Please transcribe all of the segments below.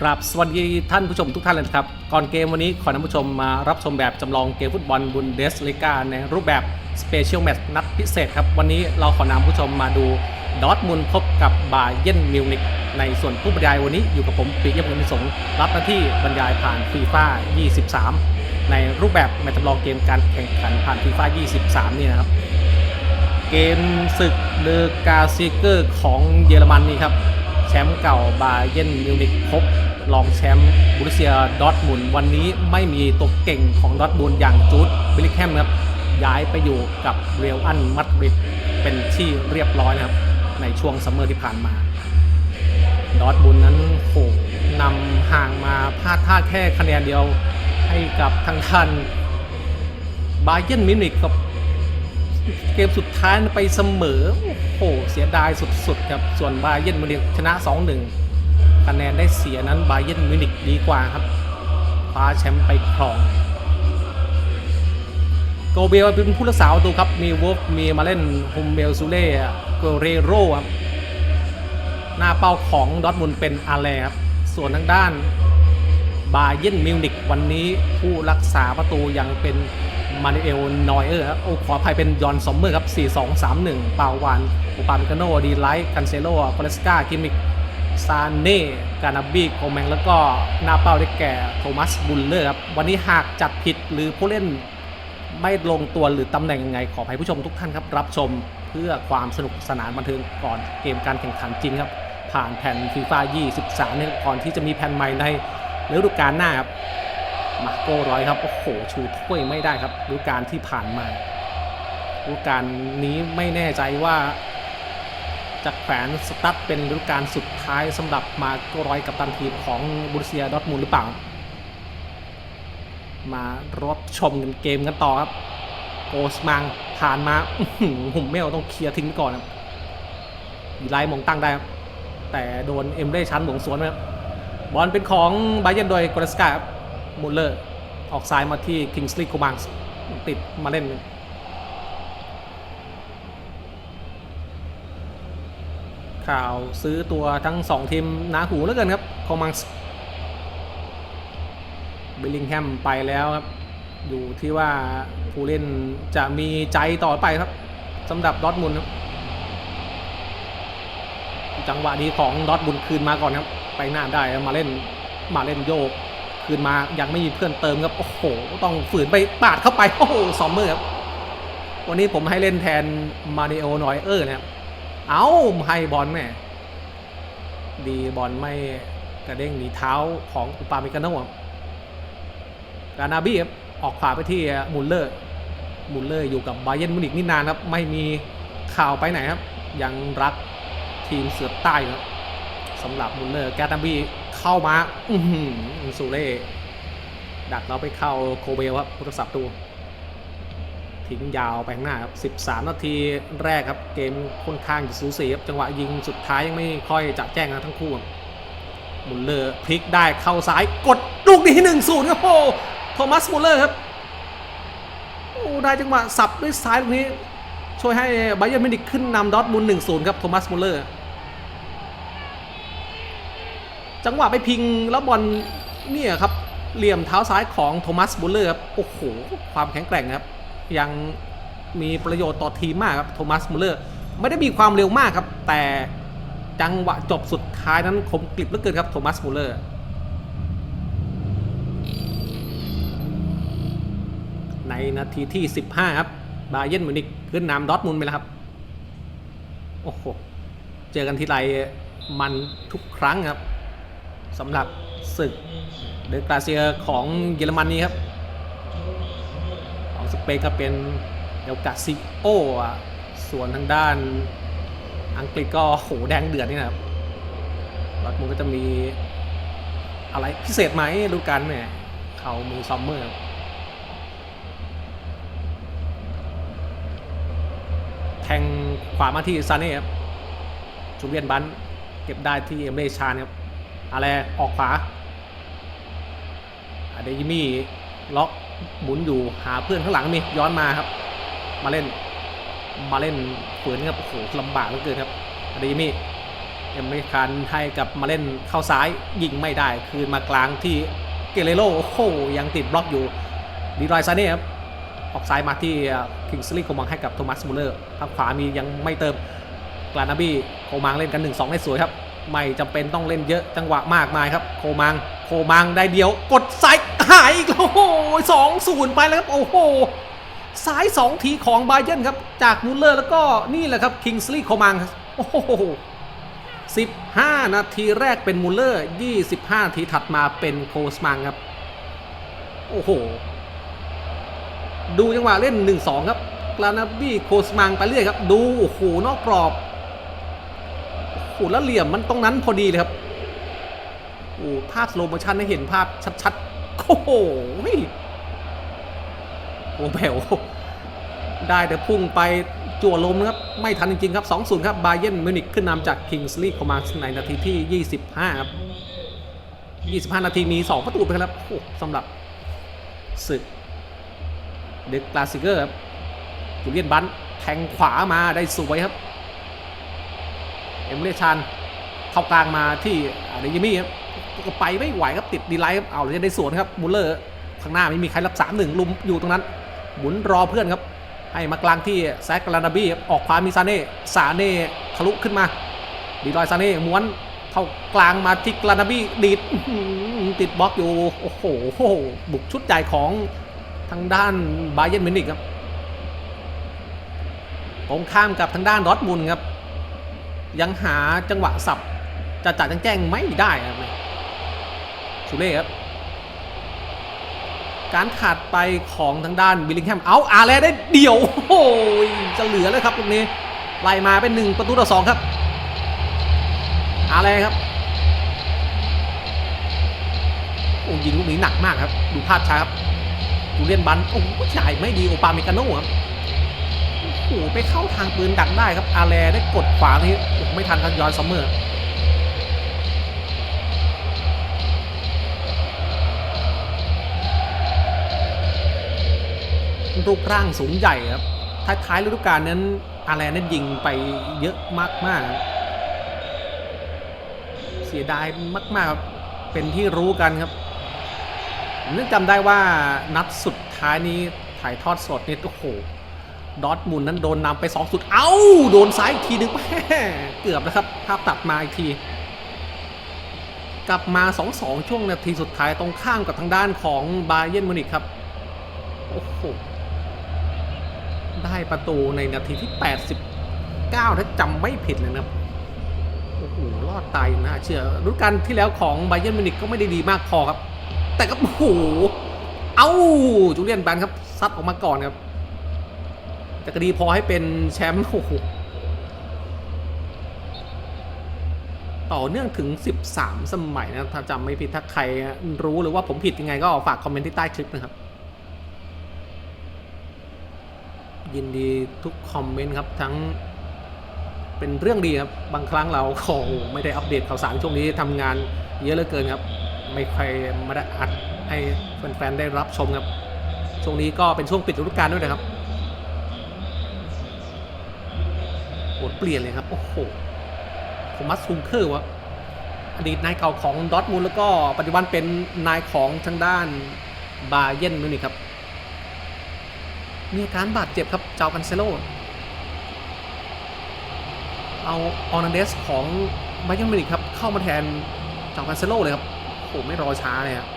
ครับสวัสดีท่านผู้ชมทุกท่านเลยนะครับ ก่อนเกมวันนี้ขอนำผู้ชมมารับชมแบบจำลองเกมฟุตบอลบุนเดสลิกาในรูปแบบสเปเชียลแมตช์นัดพิเศษครับ วันนี้เราขอนำผู้ชมมาดูดอทมุนพบกับบาเยนมิวนิกในส่วนผู้บรรยายวันนี้อยู่กับผมปิยพงศ์นิสงรับหน้าที่บรรยายผ่านฟีฟ่า23 ในรูปแบบแมตช์จำลองเกมการแข่งขันผ่านฟีฟ่า23 นี่นะครับ เกมศึกเดอกาซิเกอร์ของเยอรมันนี่ครับ แชมป์เก่าบาเยนมิวนิกพบรองแชมป์บุรุเซียดอทมุนวันนี้ไม่มีตัวเก่งของดอทมุนอย่างจูดบิลลิแคมครับย้ายไปอยู่กับเรอัลอันมัดริดเป็นที่เรียบร้อยนะครับ ในช่วงซัมเมอร์ที่ผ่านมา ดอทมุนนั้นโหนำห่างมาพลาดท่าแค่คะแนนเดียวให้กับทางท่านบาเยนมิวนิกกับ เกมสุดท้ายไปเสมอ โอ้โห เสียดายสุดๆครับ ส่วนบาเยนมิวนิกชนะ 2-1 คะแนนได้เสียนั้นบาเยนมิวนิกดีกว่าครับคว้าแชมป์ไปครอง โกเบลเป็นผู้รักษาประตูครับ มีวอฟมีมาเล่นฮุมเบลซูเล่โกเรโรครับ หน้าเป้าของดอทมุนเป็นอาแลครับ ส่วนทางด้านบาเยนมิวนิกวันนี้ผู้รักษาประตูยังเป็น มานูเอลนอยเออร์ครับโอ้ขออภัยเป็นยอนซอมเมอร์ครับ 4-2-3-1 ปาวานอุปามิกาโนดีไลท์คันเซโลโคเลสกากิมิกซานเน่กานาบีโคแมงแล้วก็นาเป้าได้แก่โทมัสบุลเลอร์ครับ วันนี้หากจัดผิดหรือผู้เล่นไม่ลงตัวหรือตำแหน่งยังไง ขออภัยผู้ชมทุกท่านครับ รับชมเพื่อความสนุกสนานบันเทิงก่อนเกมการแข่งขันจริงครับ ผ่านแผ่นฟีฟ่า23เนี่ยก่อนที่จะมีแผ่นใหม่ในฤดูกาลหน้าครับ มาโก้ร้อยครับโอ้โหชูถ้วยไม่ได้ครับฤดูกาลที่ผ่านมาฤดูกาลนี้ไม่แน่ใจว่าจะแขวนสตั๊ดเป็นฤดูกาลสุดท้ายสำหรับมาโก้ร้อยกับตันทีมของบูรเซียดอทมูลหรือเปล่ามารับชมกันเกมกันต่อครับโกสมังผ่านมาหุ่มเมลต้องเคลียร์ทิ้งก่อนครับดีไลท์มองตั้งได้ครับแต่โดนเอ็มเร่ชั้นหวงสวนไปครับบอลเป็นของไบเยนโดยกอร์สกาครับ มูลเลอร์ ออกซ้ายมาที่คิงสลีย์คูมังติดมาเล่นข่าวซื้อตัวทั้ง 2 ทีมหนาหูเหลือเกินครับคอมังส์บิลลิงแฮมไปแล้วครับ อยู่ที่ว่าผู้เล่นจะมีใจต่อไปครับสำหรับดอทมุนครับจังหวะนี้ของดอทมุนคืนมาก่อนครับ ไปหน้าได้มาเล่นมาเล่นโยก คืนมายังไม่มีเพื่อนเติมครับ โอ้โห ต้องฝืนไปปาดเข้าไป โอ้โหซอมเมอร์ครับ วันนี้ผมให้เล่นแทนมาริโอหน่อยเออนะครับ เอาให้บอลแม่ดีบอลไม่กระเด้งหนีเท้าของอุปาเมกาโน่ครับกานาบี้ครับออกขวาไปที่มุลเลอร์มุลเลอร์อยู่กับบาเยนมิวนิกนี่นานครับ ไม่มีข่าวไปไหนครับ ยังรักทีมเสือใต้ครับสำหรับมุลเลอร์แกนาบี้ เข้ามา อือหือซูเล่ดักเราไปเข้าโคเบลครับผู้รักษาประตูทิ้งยาวไปข้างหน้าครับ 13 นาทีแรกครับ เกมค่อนข้างสูสีครับ จังหวะยิงสุดท้ายยังไม่ค่อยจะแจ้งนะทั้งคู่มุลเลอร์พลิกได้เข้าซ้ายกดลูกนี้หนึ่งศูนย์ครับโอ้โทมัสมุลเลอร์ครับ โอ้ได้จังหวะสับด้วยซ้ายตรงนี้ ช่วยให้ไบเย r นมิวนิกขึ้นนำดอทมุนหนึ่งศูนย์ครับโทมัสมุลเลอร์ จังหวะไปพิงแล้วบอลเนี่ยครับเหลี่ยมเท้าซ้ายของโทมัสบุลเลอร์ครับโอ้โหความแข็งแกร่งครับ ยังมีประโยชน์ต่อทีมมากครับโทมัสมุลเลอร์ไม่ได้มีความเร็วมากครับ แต่จังหวะจบสุดท้ายนั้นคมกริบเหลือเกินครับโทมัสมุลเลอร์ในนาทีที่ 15 ครับ บาเยนมิวนิกขึ้นนำดอทมุนไปแล้วครับ โอ้โห เจอกันทีไรมันทุกครั้งครับ สำหรับศึกเดอะกราเซียของเยอรมนนีครับ ของสเปนก็เป็นเดลกาซิโออะส่วนทางด้านอังกฤษก็โหแดงเดือดนี่นะครับดอร์ทมุนก็จะมีอะไรพิเศษไหมดูกันเนี่ยเขามือซัมเมอร์แทงขวามาที่ซาเน่ครับจูเลียนบันเก็บได้ที่เอเมเรชานครับ อะไรออกขวาอเดยิมี่ล็อกหมุนอยู่หาเพื่อนข้างหลังมีย้อนมาครับ มาเล่นมาเล่นฝืนครับโอ้โหลำบากเหลือเกินครับอเดยิมี่เอ็มเมคานให้กับมาเล่นเข้าซ้ายยิงไม่ได้ คืนมากลางที่เกเรโลโอ้โหยังติดบล็อกอยู่ดีรอยซาเน่ครับออกซ้ายมาที่คิงสลีย์โคมังให้กับโทมัสมูเลอร์ทางขวามียังไม่เติมกลานาบี้โคมังเล่นกัน 1-2 ได้สวยครับ ไม่จำเป็นต้องเล่นเยอะจังหวะมากมายครับ โคมัง โคมังได้เดียวกดซ้ายหายอีกแล้วโอ้โหสองศูนย์ไปแล้วครับ โอ้โหซ้าย 2 ทีของไบเยนครับ จากมูลเลอร์แล้วก็นี่แหละครับคิงส์ลีย์โคมังโอ้โห15 นาทีแรกเป็นมูลเลอร์ 25 นาทีถัดมาเป็นโคสมังครับ โอ้โห ดูจังหวะเล่น 1-2 ครับกลานาบี้โคสมังไปเรื่อยครับ ดู โอ้โห นอกกรอบ อ้แล้วเหลี่ยมมันตรงนั้นพอดีเลยครับโอ้ภาพสโลโมชันให้เห็นภาพชัดๆ โอ้โหโอ้แผ่วได้แต่พุ่งไปจั่วลมนะครับ ไม่ทันจริงๆครับ 2-0 ครับ บาเยนมิวนิกขึ้นนำจากคิงส์ลีย์คอมาในนาทีที่ 25 ครับ 25 นาทีมี 2 ประตูไปครับโอ้สำหรับศึกเด็กลาสสิเกอร์ครับจูเลียนบันแทงขวามาได้สวยครับ เอมเลชานเข้ากลางมาที่อาเดยมี่ครับก็ไปไม่ไหวครับติดดีไลท์ครับเอาเลยจะได้สวนครับมูลเลอร์ข้างหน้าไม่มีใครรับ3-1ลุมอยู่ตรงนั้นหมุนรอเพื่อนครับ ให้มากลางที่แซกกรานาบี้ออกขวามีซาเน่ซาเน่ทะลุขึ้นมาดีลอยซาเน่ม้วนเข้ากลางมาที่กรานาบี้ดีดติดบล็อกอยู่โอ้โหบุกชุดใหญ่ของทางด้านบาเยนมินิกครับตรงข้ามกับทางด้านดอทมุนครับ ยังหาจังหวะสับจะจัดแจ้งไม่ได้ครับชูเล่ครับ การขาดไปของทางด้านบิลลิงแฮม เอาอาแลได้เดี่ยว โอ้ยจะเหลือเลยครับตรงนี้ ไล่มาเป็น1ประตูต่อ2ครับ อาแลครับโอ้ยิงลูกนี้หนักมากครับ ดูภาพช้าครับดูเลียนบันโอ้ใหญ่ไม่ดีโอปาเมกาโน่ครับโอ้โหไปเข้าทางปืนดักได้ครับ อาแลได้กดขวานี้โอ้ ไม่ทันครับยอนซัมเมอร์รูปร่างสูงใหญ่ครับ ท้ายๆฤดูกาลนั้นอาแลนนั้นยิงไปเยอะมากๆครับเสียดายมากๆครับเป็นที่รู้กันครับผมนึกจำได้ว่านัดสุดท้ายนี้ถ่ายทอดสดเนี่ยโอ้โห ดอทมุนนั้นโดนนำไป2สุด เอ้า โดนซ้ายอีกทีนึงเกือบแล้วครับภาพตัดมาอีกที กลับมา 2-2 ช่วงนาทีสุดท้ายตรงข้ามกับทางด้านของบาเยนมิวนิกครับ โอ้โห ได้ประตูในนาทีที่ 89 ถ้าจำไม่ผิดเลยนะครับโอ้โหรอดตายนะเชื่อรุ่นการที่แล้วของไบเยนมินิกก็ไม่ได้ดีมากพอครับ แต่ก็โอ้โห เอ้าจูเลียนแบนครับซัดออกมาก่อนครับ แต่ก็ดีพอให้เป็นแชมป์โอ้โหต่อเนื่องถึง 13 สมัยนะถ้าจำไม่ผิดถ้าใครรู้หรือว่าผมผิดยังไงก็ฝากคอมเมนต์ที่ใต้คลิปนะครับ ยินดีทุกคอมเมนต์ครับทั้งเป็นเรื่องดีครับ บางครั้งเราโอ้โหไม่ได้อัปเดตข่าวสารช่วงนี้ทำงานเยอะเหลือเกินครับ ไม่ค่อยมาได้อัดให้แฟนๆได้รับชมครับ ช่วงนี้ก็เป็นช่วงปิดฤดูกาลด้วยนะครับโหเปลี่ยนเลยครับ โอ้โหโทมัสซุงเคอร์วะอดีตนายเก่าของดอทมูลแล้วก็ปัจจุบันเป็นนายของทางด้านบาเยนมิวนิกครับ มีอาการบาดเจ็บครับ เจ้ากันเซโล เอาออนันเดสของไบเยนมิวนิกครับ เข้ามาแทนเจ้ากันเซโลเลยครับโอ้ไม่รอช้าเลยครับ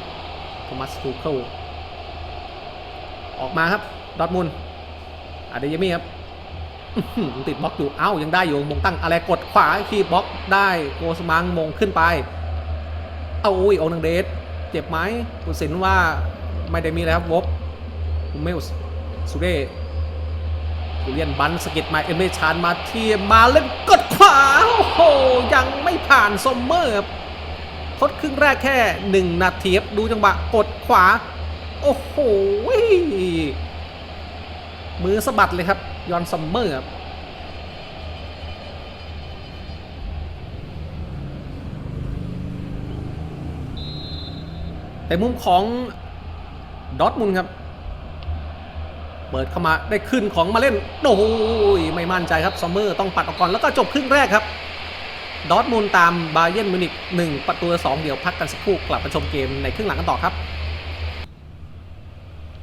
โทมัสทูเคิลออกมาครับดอทมุนอาเดยมี่ครับ ติดบล็อกอยู่ เอ้า ยังได้อยู่ มงตั้งอะไรกดขวาคีบบล็อกได้โกสมังมงขึ้นไป เอาอุ้ยโอนังเดสเจ็บไหมคุณสินว่าไม่ได้มีแล้วครับวบคุณเมลส์สุเดจูเลียนบันสกิดมาเอเมชานมาเทียมมาเล่นกดขวา โอ้โห ยังไม่ผ่านซอมเมอร์ทดครึ่งแรกแค่1นาทีครับดูจังหวะกดขวา โอ้โหมือสะบัดเลยครับ ยอนซัมเมอร์ครับแต่มุมของดอทมุนครับ เปิดเข้ามาได้ขึ้นของมาเล่น โอ้ยไม่มั่นใจครับซัมเมอร์ต้องปัดออกก่อนแล้วก็จบครึ่งแรกครับ ดอทมุนตามบาเยิร์นมิวนิก1ประตูต่อสองเดี๋ยวพักกันสักครู่กลับมาชมเกมในครึ่งหลังกันต่อครับ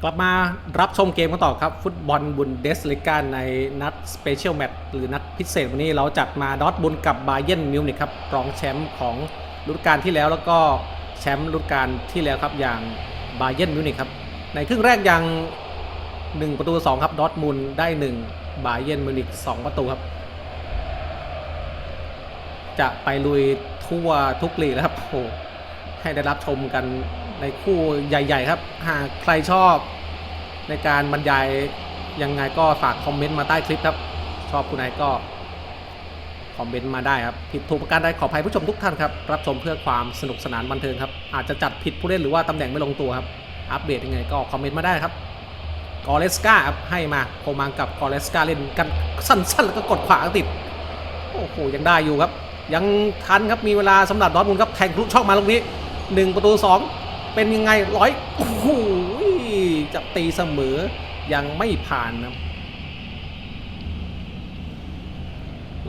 กลับมารับชมเกมกันต่อครับ ฟุตบอลบุนเดสลิกาในนัดสเปเชียลแมตช์หรือนัดพิเศษวันนี้เราจัดมาดอทมุนกับบาเยิร์นมิวนิกครับรองแชมป์ของฤดูกาลที่แล้วแล้วก็แชมป์ฤดูกาลที่แล้วครับอย่างบาเยิร์นมิวนิกครับในครึ่งแรกยัง 1 ประตูต่อสองครับดอทมุนด์ได้ 1 บาเยิร์นมิวนิก2ประตูครับ จะไปลุยทั่วทุกลีกแล้วครับโอ้โหให้ได้รับชมกัน ในคู่ใหญ่ๆครับ หากใครชอบ ในการบรรยายยังไงก็ฝากคอมเมนต์มาใต้คลิปครับ ชอบคุณไหนก็คอมเมนต์มาได้ครับ ผิดถูกประการใดขออภัยผู้ชมทุกท่านครับ รับชมเพื่อความสนุกสนานบันเทิงครับ อาจจะจัดผิดผู้เล่นหรือว่าตำแหน่งไม่ลงตัวครับ อัปเดตยังไงก็คอมเมนต์มาได้ครับ กอเลสกาครับให้มาโคมังกับกอเลสกาเล่นกันสั้นๆ แล้วก็กดขวาติด โอ้โหยังได้อยู่ครับ ยังทันครับมีเวลาสำหรับดอทมุนครับแทงทะลุช่องมาตรงนี้ 1 ประตู 2 เป็นยังไงร้อยโอ้โหจะตีเสมอยังไม่ผ่านนะ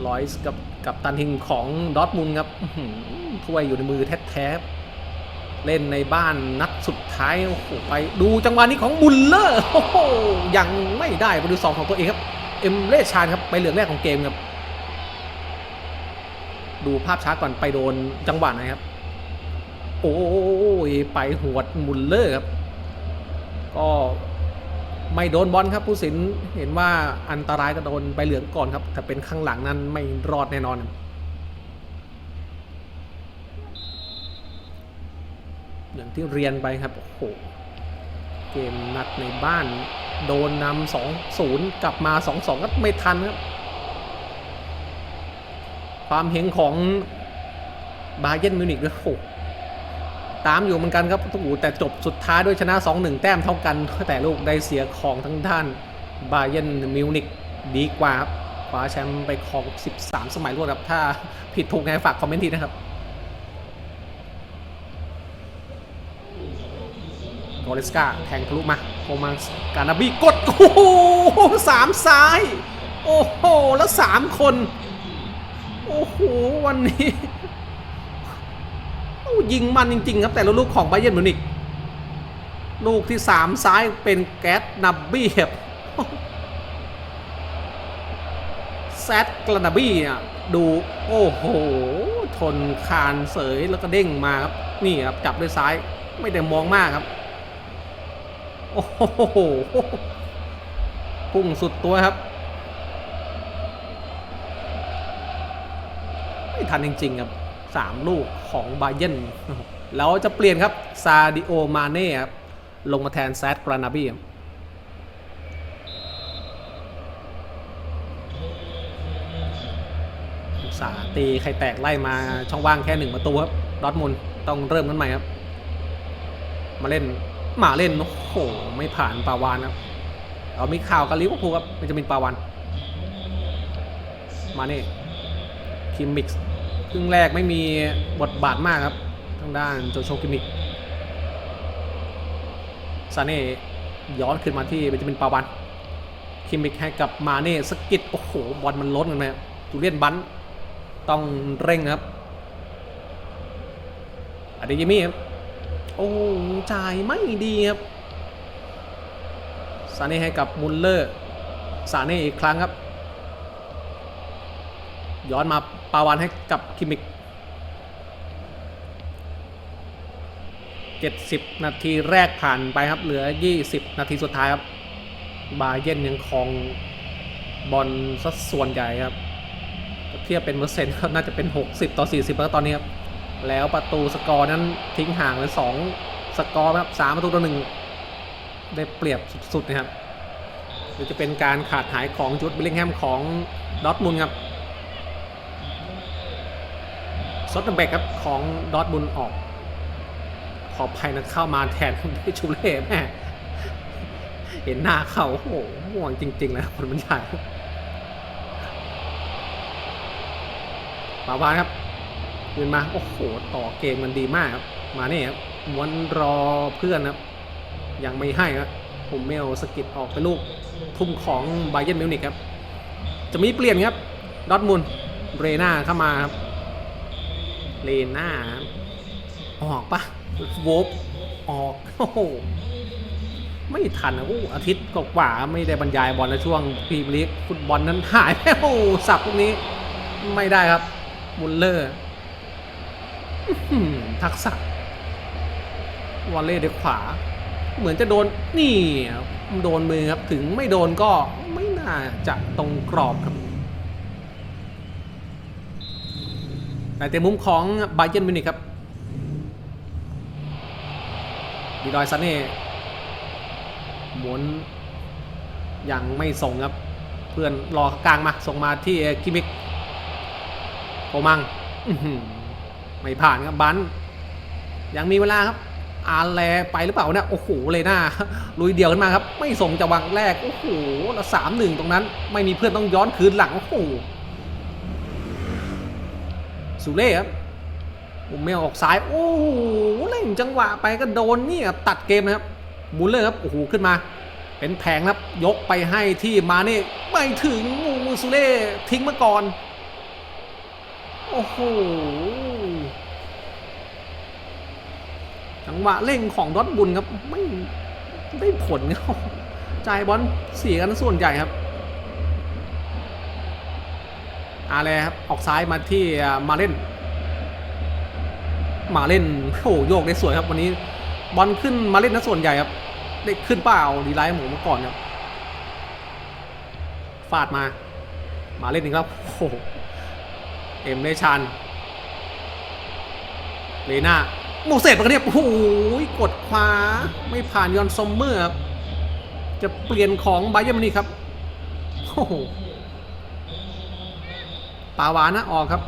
ร้อยกับกับตันทิงของดอทมุนครับถ้วยอยู่ในมือแท้ๆเล่นในบ้านนัดสุดท้ายโอ้โหไปดูจังหวะนี้ของมุลเลอร์โอ้โหยังไม่ได้ประตูสองของตัวเองครับ เอ็มเลชานครับไปเหลืองแรกของเกมครับ ดูภาพช้าก่อนไปโดนจังหวะไหนครับ โอ้ ยไปหวดมุลเลอร์ครับ ก็ไม่โดนบอลครับผู้สินเห็นว่าอันตรายก็โดนใบเหลืองก่อนครับ แต่เป็นข้างหลังนั้นไม่รอดแน่นอนอย่างที่เรียนไปครับโอ้โหเกมนัดในบ้าน โดนนำสองศูนย์กลับมาสองสองก็ไม่ทันครับ ความเห็นของบาเยร์นมิวนิกด้วยโอ้โห ตามอยู่เหมือนกันครับโอ้โหแต่จบสุดท้ายด้วยชนะ 2-1 แต้มเท่ากันแต่ลูกได้เสียของทั้งด้านบาเยนมิวนิกดีกว่าครับคว้าแชมป์ไปครอง 13 สมัยรวดครับถ้าผิดถูกไงฝากคอมเมนต์ทีนะครับโกเลสกาแทงทะลุมาโคมังการนาบีกด โอ้โหสามซ้าย โอ้โห แล้วสามคน โอ้โห วันนี้ ยิงมันจริง ๆ ครับ แต่ละลูกของไบเยนมิวนิกลูกที่สามซ้ายเป็นแก๊สนับบี้ครับแซดกระนาบี้เนี่ยดูโอ้โห ชนคานเสยแล้วก็เด้งมาครับ นี่ครับ จับด้วยซ้ายไม่ได้มองมากครับ โอ้โหพุ่งสุดตัวครับ ไม่ทันจริง ๆ ครับ สามลูกของบาเยนแล้วจะเปลี่ยนครับซาดิโอมาเน่ครับลงมาแทนแซดกรานาบีสาตีใครแตกไล่มาช่องว่างแค่หนึ่งประตูครับดอทมุนต้องเริ่มกันใหม่ครับ มาเล่นมาเล่น โอ้โห ไม่ผ่านปาวานครับเอามีข่าวกับลิเวอร์พูลครับมันจะเป็นปาวันมาเน่คิมมิกส์ ครึ่งแรกไม่มีบทบาทมากครับ ทางด้านโจโชคิมิกซาเน่ย้อนขึ้นมาที่เบนจามินปาวันคิมิกให้กับมาเน่สกิดโอ้โห บอลมันล้นกันไหมจูเลียนบันต้องเร่งครับอเดยิมี่ครับ โอ้จ่ายไม่ดีครับซาเน่ให้กับมุลเลอร์ซาเน่อีกครั้งครับ ย้อนมาปาวันให้กับคิมิก 70 นาทีแรกผ่านไปครับ เหลือ 20 นาทีสุดท้ายครับ บาเยนยังครองบอลสัดส่วนใหญ่ครับ เทียบเป็นเปอร์เซ็นต์ก็น่าจะเป็น 60 ต่อ 40แล้วตอนนี้ครับ แล้วประตูสกอร์นั้นทิ้งห่างเลยสองสกอร์ครับสามประตูต่อหนึ่งได้เปรียบสุดๆนะครับหรือจะเป็นการขาดหายของจูดบิลลิงแฮมของดอทมุนครับ ซอตเทนเบกครับของดอทมุนออก ขอภัยนะเข้ามาแทนที่ชูเล่แม่เห็นหน้าเขาโอ้โหห่วงจริงๆนะคนมันใหญ่ปาวานครับคืนมาโอ้โหต่อเกมมันดีมากครับ มาเนี่ยครับม้วนรอเพื่อนครับ ยังไม่ให้ครับผมเมลสกิดออกไปลูกทุ่มของไบเยนมิวนิกครับ จะมีเปลี่ยนครับ ดอทมุนเรนาเข้ามาครับ เลน่าออกปะโวบออกโอ้โหไม่ทันนะโอ้อาทิตย์กว่าไม่ได้บรรยายบอลในช่วงพรีเมียร์ลีกฟุตบอลนั้นหายไปโอ้สับพวกนี้ ไม่ได้ครับมุลเลอร์ทักษะวอลเล่ด้วยขวา เหมือนจะโดนนี่โดนมือครับ ถึงไม่โดนก็ไม่น่าจะตรงกรอบครับ แต่มุมของไบเยนมิวนิกครับดีดอยซันเน่หมุนยังไม่ส่งครับ เพื่อนรอกลางมาส่งมาที่กิมิกโกมังอื้อหือไม่ผ่านครับบันยังมีเวลาครับ อาแลไปหรือเปล่าเนี่ยโอ้โหเลยหน้าลุยเดียวขึ้นมาครับ ไม่ส่งจังหวะแรก โอ้โหแล้วสามหนึ่งตรงนั้น ไม่มีเพื่อนต้องย้อนคืนหลังโอ้โห สุเล่ครับอุมเมลออกซ้าย โอ้โหเล่งจังหวะไปก็โดนนี่ครับตัดเกมนะครับมูลเลอร์ครับโอ้โหขึ้นมา เป็นแผงครับยกไปให้ที่มาเน่ไม่ถึงโอ้โหสุเล่ทิ้งมาก่อน โอ้โหจังหวะเร่งของดอทบุญครับไม่ได้ผลครับจ่ายบอลเสียกันส่วนใหญ่ครับ อาแลครับออกซ้ายมาที่มาเล่น มาเล่นโอ้โหโยกได้สวยครับวันนี้บอลขึ้นมาเล่นนะส่วนใหญ่ครับ ได้ขึ้นเปล่าดีไลท์หมูมาก่อนครับฟาดมา มาเล่นอีกครับโอ้โหเอ็มเลชันเลน่าโมเสสมันก็เนี่ยโอ้โหกดขวาไม่ผ่านยอนซอมเมอร์ครับจะเปลี่ยนของไบเยอร์มันนี่ครับโอ้โห ปาวานะออกครับ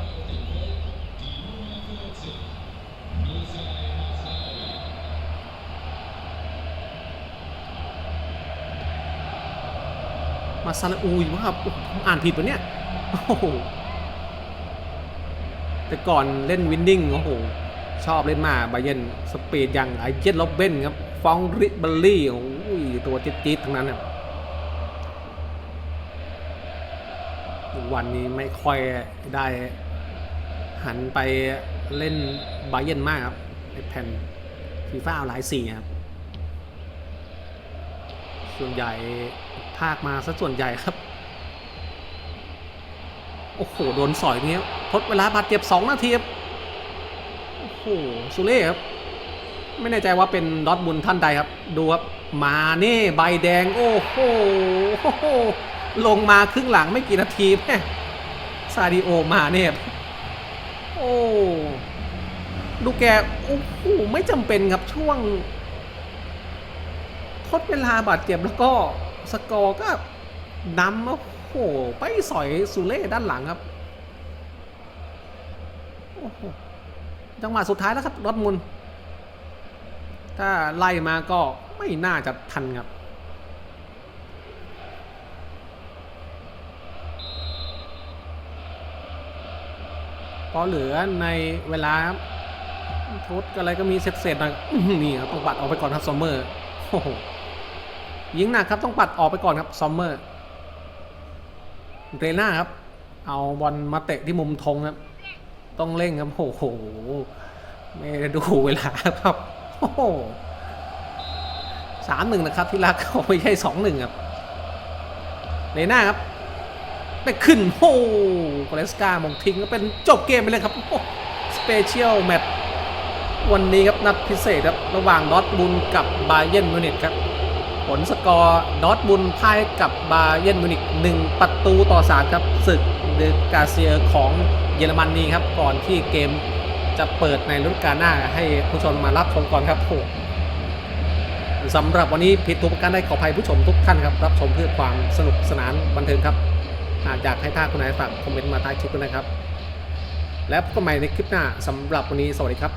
มาซาลาอูยว่าครับอ่านผิดปะเนี่ย โอ้โห แต่ก่อนเล่นวินดิ้งโอ้โห ชอบเล่นมาบาเยนสปีดอย่างไอเจนล็อบเบนครับ ฟองริบัลลี่ โอ้ยตัวจี๊ดๆทั้งนั้นครับ วันนี้ไม่ค่อยได้หันไปเล่นบาเยนมากครับในแผ่นฟีฟ่าหลายสีครับ ส่วนใหญ่ภาคมาซะส่วนใหญ่ครับ โอ้โห โดนสอยเงี้ยทดเวลาบาดเจ็บ2นาทีครับโอ้โหสุเล่ครับ ไม่แน่ใจว่าเป็นดอทบุญท่านใดครับ ดูครับ มาเน่ใบแดง โอ้โห ลงมาครึ่งหลังไม่กี่นาทีแม่ซาดิโอมาเนี่ยโอ้ดูแกโอ้โหไม่จำเป็นครับช่วงทดเวลาบาดเจ็บแล้วก็สกอร์ก็นำโอ้โหไปสอยสุเล่ด้านหลังครับโอ้โหจังหวะสุดท้ายแล้วครับรถมุนถ้าไล่มาก็ไม่น่าจะทันครับ พอเหลือในเวลาทุดอะไรก็มีเศษๆหน่อยนี่ครับต้องปัดออกไปก่อนครับซอมเมอร์โอ้โหยิงหนักครับต้องปัดออกไปก่อนครับซอมเมอร์เรน่าครับ เอาบอลมาเตะที่มุมธงครับ ต้องเร่งครับโอ้โหไม่ได้ดูเวลาครับโอ้โหสามหนึ่งนะครับที่รักเขาไม่ใช่สองหนึ่งครับเลน่าครับ ไปขึ้นโอ้โกเลสกามงทิ้งก็เป็นจบเกมไปเลยครับสเปเชียลแมตช์วันนี้ครับนัดพิเศษครับระหว่างดอทบุลกับบาเยนมิวนิกครับผลสกอร์ดอทบุลพ่ายกับบาเยนมิวนิก1ประตูต่อ3ครับศึกเดกาเซียของเยอรมนนีครับก่อนที่เกมจะเปิดในฤดูกาลหน้าให้ผู้ชมมารับชมก่อนครับโอ้สำหรับวันนี้ผิดทุกประการได้ขออภัยผู้ชมทุกท่านครับรับชมเพื่อความสนุกสนานบันเทิงครับ อยากให้ท่านคนไหนฝากคอมเมนต์มาใต้คลิปด้วยนะครับ และพบกันใหม่ในคลิปหน้าสำหรับวันนี้สวัสดีครับ